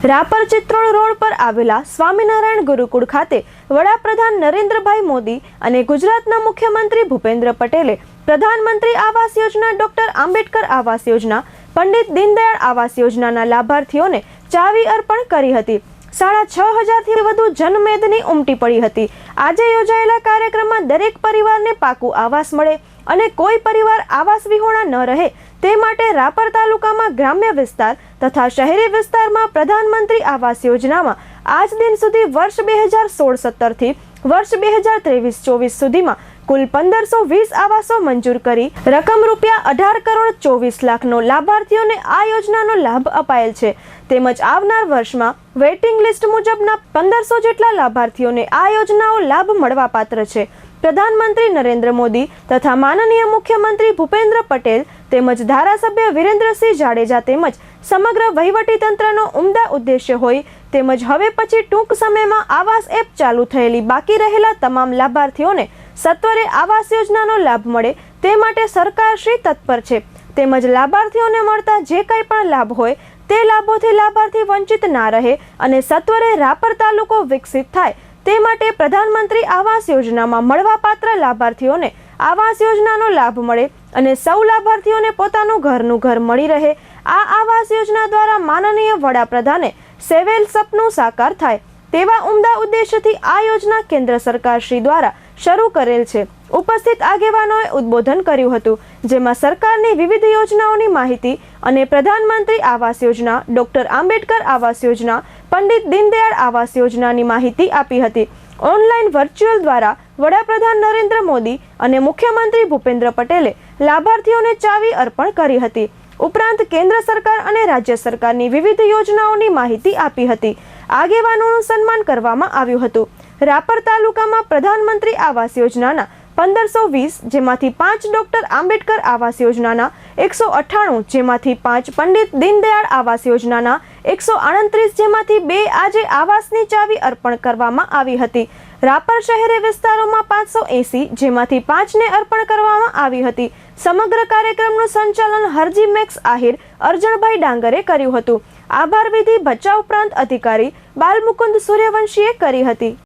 Rapar ચિત્રોળ road પર આવેલા સ્વામિનારાયણ ગુરુકુળ ખાતે વડાપ્રધાન નરેન્દ્રભાઈ મોદી અને ગુજરાતના મુખ્યમંત્રી ભૂપેન્દ્ર પટેલે પ્રધાનમંત્રી આવાસ યોજના ડોક્ટર આંબેડકર આવાસ યોજના, પંડિત દીનદયાળ આવાસ યોજનાના લાભાર્થીઓને ચાવી અર્પણ કરી હતી. સાડા છ હજારથી વધુ જનમેદની ઉમટી પડી હતી. આજે યોજાયેલા કાર્યક્રમમાં દરેક પરિવારને પાકું આવાસ મળે અને કોઈ પરિવાર આવાસ વિહોણા ન રહે તે માટે રાપર તાલુકામાં ગ્રામ્ય વિસ્તાર તથા શહેરી વિસ્તારમાં પ્રધાનમંત્રી આવાસ યોજનામાં આજ દિન સુધી વર્ષ બે હજાર સોળ સત્તરથી વર્ષ બે હજાર ત્રેવીસ ચોવીસ સુધીમાં કુલ પંદરસો વીસ આવાસો મંજૂર કરી રકમ રૂપિયા અઢાર કરોડ ચોવીસ લાખનો લાભાર્થીઓને આ યોજનાનો લાભ અપાયેલ છે. તેમજ આવનાર વર્ષમાં વેઇટિંગ લિસ્ટ મુજબના પંદરસો જેટલા લાભાર્થીઓને આ યોજનાઓ લાભ મળવાપાત્ર છે. પ્રધાનમંત્રી નરેન્દ્ર મોદી તથા માનનીય મુખ્યમંત્રી ભૂપેન્દ્ર પટેલ તેમજ ધારાસભ્ય વિરેન્દ્રસિંહ જાડેજા તેમજ સમગ્ર વહીવટીતંત્રનો ઉમદા ઉદ્દેશ્ય હોય તેમજ હવે પછી ટૂંક સમયમાં આવાસ એપ ચાલુ થયેલી બાકી રહેલા તમામ લાભાર્થીઓને સત્વરે આવાસ યોજનાનો લાભ મળે તે માટે સરકાર શ્રી તત્પર છે. તેમજ લાભાર્થીઓને મળતા જે કંઈ પણ લાભ હોય તે લાભોથી લાભાર્થી વંચિત ના રહે અને સત્વરે રાપર તાલુકો વિકસિત થાય તે માટે પ્રધાનમંત્રી આવાસ યોજનામાં મળવાપાત્ર લાભાર્થીઓને આવાસ યોજનાનો લાભ મળે અને સૌ લાભાર્થીઓને પોતાનું ઘરનું ઘર મળી રહે. આ આવાસ યોજના દ્વારા માનનીય વડાપ્રધાને સેવેલ સપનું સાકાર થાય. તેવા ઉમદા ઉદ્દેશ્યથી આ યોજના કેન્દ્ર સરકાર શ્રી દ્વારા શરૂ કરેલ છે. ઉપસ્થિત આગેવાનોએ ઉદ્બોધન કર્યું હતું, જેમાં સરકારની વિવિધ યોજનાઓની માહિતી અને પ્રધાનમંત્રી આવાસ યોજના, ડોક્ટર આંબેડકર આવાસ યોજના, પંડિત દીનદયાળ આવાસ યોજનાની માહિતી આપી હતી. ઓનલાઈન વર્ચ્યુઅલ દ્વારા વડાપ્રધાન નરેન્દ્ર મોદી અને મુખ્યમંત્રી ભૂપેન્દ્ર પટેલે લાભાર્થીઓને ચાવી અર્પણ કરી હતી. ઉપરાંત કેન્દ્ર સરકાર અને રાજ્ય સરકારની વિવિધ યોજનાઓની માહિતી આપી હતી. આગેવાનોનું સન્માન કરવામાં આવ્યું હતું. રાપર તાલુકામાં પ્રધાનમંત્રી આવાસ યોજનાના પંદરસો વીસ, જેમાંથી પાંચ ડોક્ટર આંબેડકર આવાસ યોજનાના એકસો અઠ્ઠાણું, જેમાંથી પાંચ પંડિત દીનદયાળ આવાસ યોજનાના એકસો આડત્રીસ, જેમાંથી બે આજે આવાસની ચાવી અર્પણ કરવામાં આવી હતી. રાપર શહેરી વિસ્તારોમાં પાંચસો એસી, જેમાંથી પાંચને અર્પણ કરવામાં આવી હતી. સમગ્ર કાર્યક્રમનું સંચાલન હરજી મેક્સ આહિર, અર્જણભાઈ ડાંગરે કર્યું હતું. આભાર વિધિ ભચાઉ પ્રાંત અધિકારી બાલમુકુંદ સૂર્યવંશીએ કરી હતી.